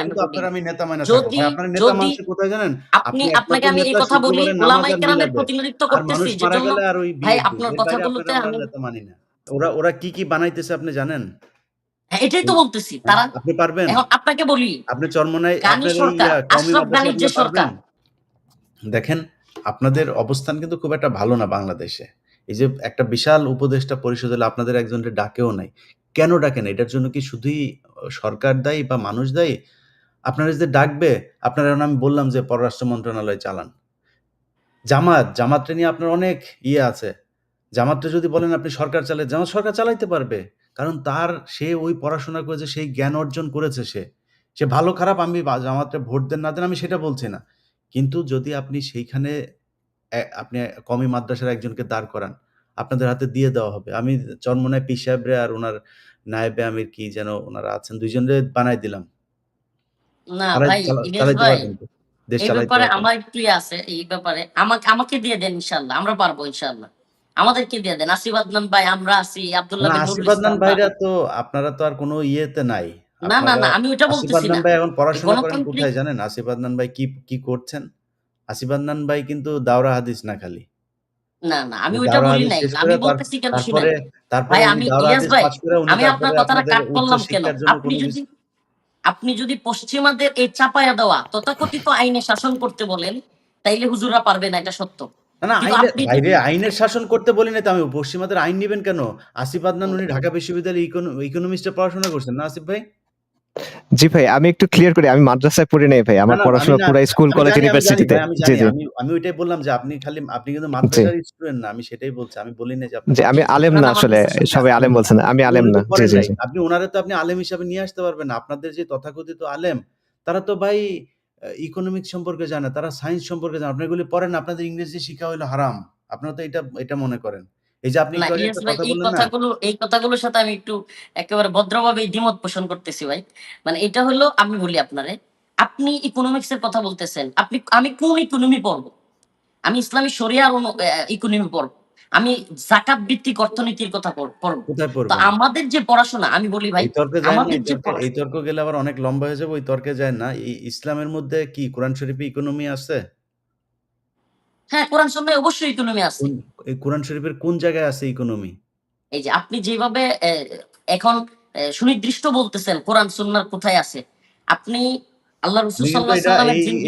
আমি কিন্তু বলি। আপনার আমি নেতা মাইনা যদি থাকব। ভাই আপনার নেতা কোথায় জানেন? আপনি আপনি আপনাকে আমি এই কথা বলি শুক্রবারে নামাজ ওলামায়ে আর কেরামের প্রতিনিধিত্ব করতেছি মানুষ মারা যেজন্য গেলে আর ওই ভাই আপনার কথাগুলোতে আমি নেতা মানি না। ওরা ওরা কি, কি বানাইতেছে আপনি জানেন? এটাই তো বলতেছি। তারা আপনি পারবেন? এখন আপনাকে বলি আপনি চরমনাই আপনার ওই সরকার, কওমি আশরাফ গানির যে সরকার। দেখেন আপনাদের অবস্থান কিন্তু খুব একটা ভালো না বাংলাদেশে। এই যে একটা বিশাল উপদেষ্টা পরিষদ হলে আপনাদের একজনকে ডাকেও নাই। কেন ডাকে না? এটার জন্য কি শুধুই সরকার দায়ী বা মানুষ দায়ী? আপনারা যে ডাকবে, আপনারা আমি বললাম যে পররাষ্ট্র মন্ত্রণালয় চালান। জামাত, জামাতটা নিয়ে আপনার অনেক ইয়ে আছে। জামাতটা যদি বলেন আপনি সরকার চালায়, জামাত সরকার চালাইতে পারবে। কারণ তার সে ওই পড়াশোনা করেছে, সেই জ্ঞান অর্জন করেছে সে। সে ভালো খারাপ আমি জামাতটা ভোট দেন না দেন আমি সেটা বলছি না। কিন্তু যদি আপনি সেইখানে আপনি কমি মাদ্রাসার একজনকে দাঁড় করান, আপনাদের হাতে দিয়ে দেওয়া হবে। আমি চরমোনাই পীর সাহেবরে আর ওনার নায়েবে আমির কি যেন ওনারা আছেন ২ জনরে বানায় দিলাম। না ভাই ইলিয়াস ভাই পারবেন তো। দেশ এই ব্যাপারে আমার একটু আছে এই ব্যাপারে আমাকে আমাকে দিয়ে দেন ইনশাআল্লাহ আমরা পারব ইনশাআল্লাহ আমাদেরকে দিয়ে দেন আসিফ আদনান ভাই আমরা আছি আব্দুল্লাহ আসিফ আদনান ভাইরা তো আপনারা তো আর কোনো ইয়েতে নাই। না না না আমি ওটা বলতেছি না ভাই এখন পড়াশোনা করেন কোথায় জানেন? আসিফ আদনান ভাই কি, কি করছেন? আসিফ আদনান ভাই কিন্তু দাওরা হাদিস না খালি। না না আমি ওইটা বলি নাই আমি বলতেছি কেন তারপরে শুনেন তারপরে আমি ইলিয়াস ভাই আপনার কথাটা কাট করলাম কেন আপনি যদি আপনি যদি পশ্চিমাদের এই চাপায়া দেওয়া তথাকথিত আইনে শাসন করতে বলেন তাইলে হুজুরা পারবে না এটা সত্য না, আইনের শাসন করতে বলি না তো আমি। পশ্চিমাদের আইন নেবেন কেন? আসিফ আদনান উনি ঢাকা বিশ্ববিদ্যালয়ে ইকোনো ইকোনমিক্সে পড়াশোনা করছেন না আসিফ ভাই? জি ভাই আমি একটু ক্লিয়ার করি আমি মাদ্রাসায় পড়ি নাই ভাই আমার পড়াশোনা না পুরা স্কুল কলেজ ইউনিভার্সিটিতে জি জি আমি ওইটাই বললাম যে আপনি খালি আপনি কিন্তু মাদ্রাসার স্টুডেন্ট না। আমি সেটাই বলছি। আমি বলি নাই যে আপনি জি আমি আলেম না না না আসলে সবাই আলেম বলছেন আমি আলেম না জি জি আপনি উনারে তো আপনি আলেম হিসাবে নিয়ে আসতে পারবেন না। আপনাদের যে তথাকথিত আলেম তারা তো ভাই ইকোনমিক সম্পর্কে জানে, তারা সায়েন্স সম্পর্কে জানে। আপনি এগুলি পড়েন আপনাদের ইংরেজি শিখা হইল হারাম। আপনারা তো এটা এটা মনে করেন। এই যে আপনি এই কথাগুলো এই কথাগুলোর সাথে আমি একটু একেবারে ভদ্রভাবে দ্বিমত পোষণ করতেছি ভাই মানে এটা হলো আমি বলি আপনারে আপনি ইকোনমিক্স এর কথা বলতেছেন আপনি আমি কোন ইকোনমি পড়ব আমি ইসলামী শরিয়ার ইকোনমি পড়ব আমি জাকাত ভিত্তিক অর্থনীতির কথা পড়- পড়ব? আমাদের যে পড়াশোনা আমি বলি ভাই এই তর্ক গেলে আবার অনেক লম্বা হয়ে যাবে। ওই তর্কে যায় না। ইসলামের মধ্যে কি কোরআন শরীফে ইকোনমি আছে? হ্যাঁ কোরআন সন্ন্যায় অবশ্যই ইকোনমি আছে এই কোরআন শরীফের কোন জায়গায় আছে ইকোনমি? এই যে আপনি যেভাবে এখন সুনির্দিষ্ট বলতেছেন কোরআন সুন্নার কোথায় আছে আপনি আল্লাহ রসুল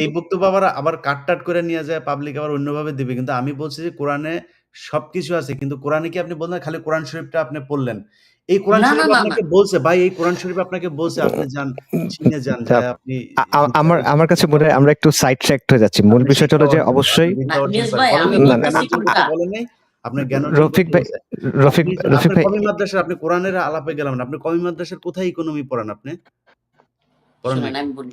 এই বক্তব্য আবার আবার কাট-টাট করে নিয়ে যায় পাবলিক আবার অন্যভাবে দিবে। কিন্তু আমি বলছি যে কোরআনে সবকিছু আছে। কিন্তু কোরআনে কি আপনি বললেন খালি কোরআন শরীফটা আপনি পড়লেন। এই কোরআন শরীফ আপনাকে বলছে ভাই এই কোরআন শরীফ আপনাকে বলছে আপনি যান চীনে যান আপনি আ- আ- শিক্ষা আমার আমার কাছে মনে হয় আমরা একটু সাইড ট্র্যাক হয়ে যাচ্ছি। মূল আপনি বিষয়টা হলো যে অবশ্যই আপনি আপনার জ্ঞান রফিক ভাই রফিক রফিক ভাই। কওমি মাদ্রাসা আপনি কোরআনের আলাপে গেলাম না। আপনি কমি মাদ্রাসার কোথায় ইকোনমি পড়ান আপনি? পড়ান আমি বলি।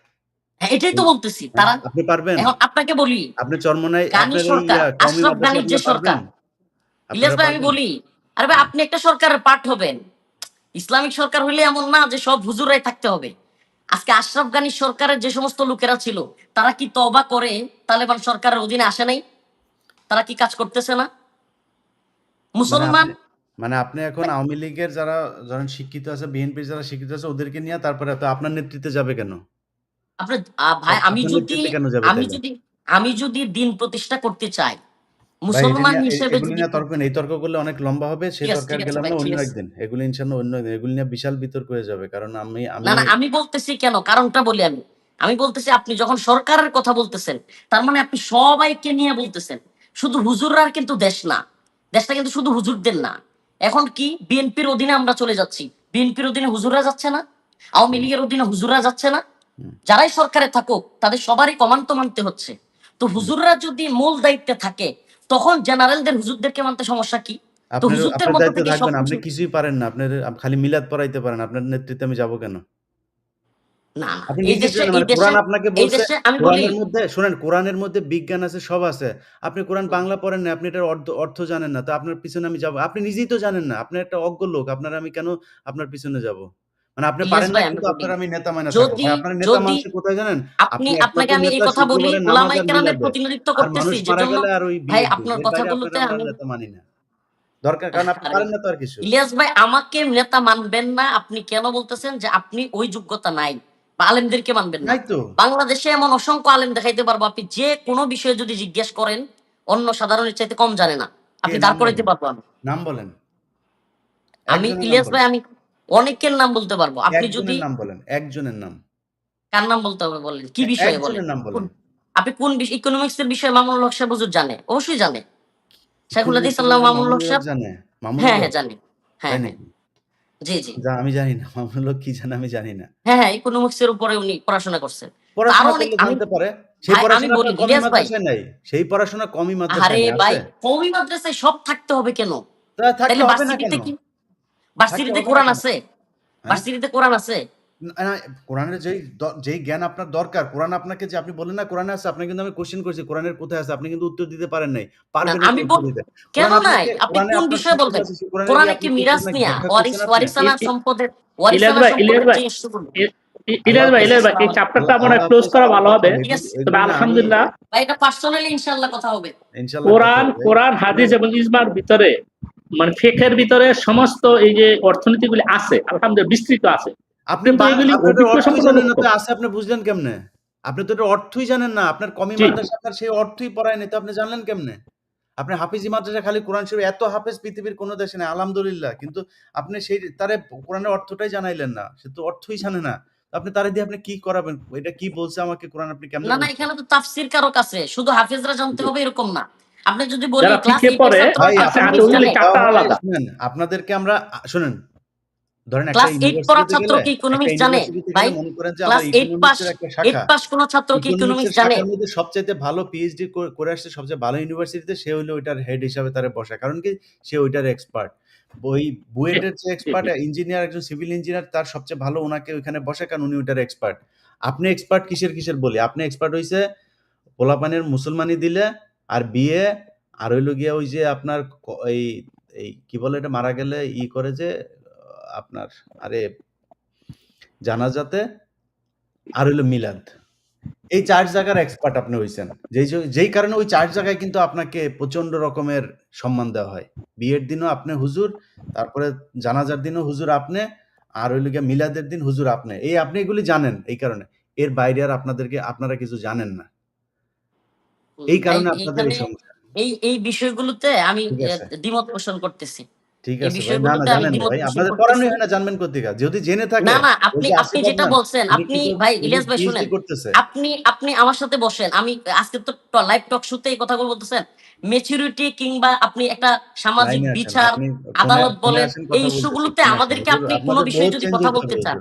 হ্যাঁ, এটাই তো বলতেছি হ্যাঁ, তারা আপনি পারবেন? এখন আপনাকে বলি আপনি চরমোনাই গানি সরকার, আশরাফ গানির যে সরকার, ইলিয়াস ভাই আমি বলি আরে ভাই আপনি একটা সরকারের পার্ট হবেন। ইসলামিক সরকার হইলে এমন না যে সব হুজুরাই থাকতে হবে। আজকে আশরাফ গানি সরকারের যে সমস্ত লোকেরা ছিল তারা কি তবা করে তালেবান সরকারের অধীনে আসে নাই? তারা কি কাজ করতেছে না? মানে মুসলমান মানে আপনি এখন আওয়ামী লীগের যারা ধরেন শিক্ষিত আছে বিএনপি যারা শিক্ষিত আছে ওদেরকে নিয়ে তারপরে আপনার নেতৃত্বে যাবে কেন? আপনার ভাই আমি যদি আমি যদি আমি যদি দিন প্রতিষ্ঠা করতে চাই মুসলমান হিসেবে যদি তর্ক এই তর্ক করলে অনেক লম্বা হবে সেই ঠিক আছে, তর্কে আর ঠিক আছে গেলাম না অন্য একদিন। এগুলি ইনশাল্লাহ অন্য একদিন এগুলি নিয়ে বিশাল বিতর্ক হয়ে যাবে কারণ আমি আমি না না আমি বলতেছি কেন? কারণটা বলি আমি। আমি বলতেছি আপনি যখন সরকারের কথা বলতেছেন তার মানে আপনি সবাইকে নিয়ে বলতেছেন। শুধু হুজুররা কিন্তু দেশ না। দেশটা কিন্তু শুধু হুজুরদের না। এখন কি বিএনপির অধীনে আমরা চলে যাচ্ছি। বিএনপির অধীনে হুজুররা যাচ্ছে না? আওয়ামী লীগের অধীনে হুজুররা যাচ্ছে না। যারাই সরকারে থাকুক তাদের সবারই কমান্ড তো মানতে হচ্ছে। তো হুজুররা যদি মূল দায়িত্বে থাকে তখন জেনারেলদের হুজুরদেরকে মানতে সমস্যা কি? তো হুজুরদের মধ্যে থাকবেন আপনি কিছুই পারেন না। আপনার খালি মিলাদ পড়াইতে পারেন আপনার নেতৃত্বে আমি যাব কেন? না না, আপনি এই দেশে এই মানে দেশে কোরআন আপনাকে বলছে দেশে আমি বলি কোরআনের মধ্যে শুনেন কোরআনের মধ্যে বিজ্ঞান আছে সব আছে। আপনি কোরআন বাংলা পড়েন না আপনি এটার অর্থ অর্থ জানেন না। তো আপনার পিছনে আমি যাব। আপনি নিজেই তো জানেন না আপনি একটা অজ্ঞ লোক আপনার আমি কেন আপনার পিছনে যাব? মানে আপনি পারেন না কিন্তু আপনার আমি নেতা মানে যদি- আপনার নেতা মানুষ কোথায় জানেন? আপনি আপনি আপনাকে আমি এই কথা বলি শুক্রবারে ওলামাই কেরামের প্রতিনিধিত্ব করতেছি যেজন্য ওই ভাই, আপনার এর কথা বলতে আমি- নেতা মানি না। দরকার কারণ আপনি পারেন না তো আর কিছু। ইলিয়াস ভাই আমাকে নেতা মানবেন না আপনি কেন বলতেছেন যে আপনি ওই যোগ্যতা নাই আলেমদেরকে মানবেন না? বাংলাদেশে এমন অসংখ্য আলেম দেখাইতে পারব আপনি যে কোনো বিষয়ে যদি জিজ্ঞেস করেন অন্য সাধারণের চাইতে কম জানে না। আপনি দাঁড় করাইতে বলেন? পারব নাম বলেন। আমি ইলিয়াস ভাই আমি অনেকের নাম বলতে পারব। আপনি যদি নাম বলেন একজনের নাম। কার নাম বলতে হবে বলেন? কি বিষয়ে বলেন? আপনি কোন ইকোনমিক্স এর বিষয়ে মামুনুল হক সাহেব হুজুর জানে? অবশ্যই জানে। শেখুল হাদিস আল্লাহ মামুনুল হক সাহেব জানে? হ্যাঁ? হ্যাঁ জানি। হ্যাঁ হ্যাঁ। জি জি। যা আমি জানি না। মামুনুল হক কি জানে আমি জানি না। হ্যাঁ হ্যাঁ ইকোনমিক্স এর উপরে উনি পড়াশোনা করছেন। পড়াশোনা অনেক- জানতে পারে। সেই পড়াশোনা কমই। মাদ্রাসায় নাই। সেই পড়াশোনা কমই আরে মাদ্রাসায় নাই ভাই আছে? কমি মাদ্রাসায় সব থাকতে হবে কেন? তা থাকতে হবে না কেন? ভার্সিটিতে হবে কোরআন আছে। হ্যাঁ? ভার্সিটিতে কোরআন আছে। কোরআনের যেই যেই জ্ঞান আপনার দরকার কোরআন আপনাকে যে আপনি বলেন না কোরআনে আছে আপনি কিন্তু আমি কোশ্চেন করছি কোরআনের কোথায় আছে আপনি কিন্তু উত্তর দিতে পারেন নাই। পারবেন আমি কেন নাই? আপনি কোন বিষয়ে বলবেন? কোরআনে কি মিরাজ নিয়া? ওয়ারিস ওয়ারিসানা সম্পদের ওয়ারিসানা সম্পদের ভাই, ভাই এই চ্যাপ্টারটা মনে ক্লোজ করা ভালো হবে। তবে আলহামদুলিল্লাহ ভাই এটা পার্সোনালি ইনশাআল্লাহ কথা হবে। ইনশাআল্লাহ কোরআন কোরআন হাদিস এবং ইজমার ভিতরে মানে ফেকের ভিতরে সমস্ত এই যে অর্থনীতিগুলি আছে আলহামদুলিল্লাহ বিস্তৃত আছে। আপনি আছে আপনি বুঝলেন কেমনে? আপনি তো অর্থই জানেন না আপনার কমি। মাদ্রাসা আপনার সেই অর্থই পড়ায় নাই তো আপনি জানলেন কেমনে? আপনি হাফিজি মাদ্রাসা খালি কোরআন শরীফ এত হাফেজ পৃথিবীর কোনো দেশে নেই আলহামদুলিল্লাহ কিন্তু আপনি সেই তারে কোরআনের অর্থটাই জানাইলেন না সে তো অর্থই জানে না। আপনি তারে দিয়ে আপনি কি করাবেন? এটা কি বলছে আমাকে কোরআন আপনি কেমনে না না এখানে তো তাফসির কারক আছে শুধু হাফেজরা জানতে হবে এরকম না। আপনি যদি ক্লাস পড়ে, আলাদা। আপনাদেরকে আমরা শুনেন ধরেন একটা ক্লাস এইট পড়া ছাত্র কি ইকোনমিক্স জানে? ভাই গেলে করেন যে ক্লাস আমরা পাস ইকোনমিক্সের একটা এইট শাখা পাস কোন ছাত্র কি ইকোনমিক্স জানে? শাখার ভালো পিএইচডি করে আসছে সবচেয়ে ভালো ইউনিভার্সিটিতে সে হলো ওইটার হেড হিসাবে তারে বসা কারণ কি? সে ওইটার এক্সপার্ট ওই বুয়েটের যে এক্সপার্ট ইঞ্জিনিয়ার একজন সিভিল ইঞ্জিনিয়ার তার সবচেয়ে ভালো ওনাকে ওইখানে বসে কারণ উনি ওইটার এক্সপার্ট আপনি এক্সপার্ট কিসের কিসের বলি? আপনি এক্সপার্ট হইছে পোলাপানের মুসলমানি দিলে আর বিয়ে, আর হইল গিয়া ওই যে আপনার এই এই কি বলে এটা, মারা গেলে ই করে যে, আপনার আরে জানাজাতে, আর হইল মিলাদ। এই চার জায়গার এক্সপার্ট আপনি হইছেন। যেই যেই কারণে ওই চার জায়গায় কিন্তু আপনাকে প্রচণ্ড রকমের সম্মান দেওয়া হয়। বিয়ের দিনও আপনি হুজুর, তারপরে জানাজার দিনও হুজুর আপনি, আর হইল গিয়া মিলাদের দিন হুজুর আপনি। এই আপনি এগুলি জানেন এই কারণে। এর বাইরে আর আপনাদেরকে, আপনারা কিছু জানেন না। এই কারণে আপনাদের এই সমস্যা। এই এই বিষয়গুলোতে আমি দ্বিমত পোষণ করতেছি। ঠিক আছে না না জানেন ভাই। আপনাদের পড়ানোই হয় না জানবেন কোথেকে যদি জেনে থাকে না না আপনি আপনি যেটা বলছেন আপনি ভাই ইলিয়াস ভাই শুনেন। আপনি আপনি আমার সাথে বসেন। আমি আজকে তো লাইভ টক শুতে এই কথাগুলো বলতেছেন। মেচুরিটি কিংবা আপনি একটা সামাজিক বিচার আদালত বলেন এই ইস্যুগুলোতে আমাদেরকে আপনি কোনো বিষয়ে যদি কথা বলতে চান।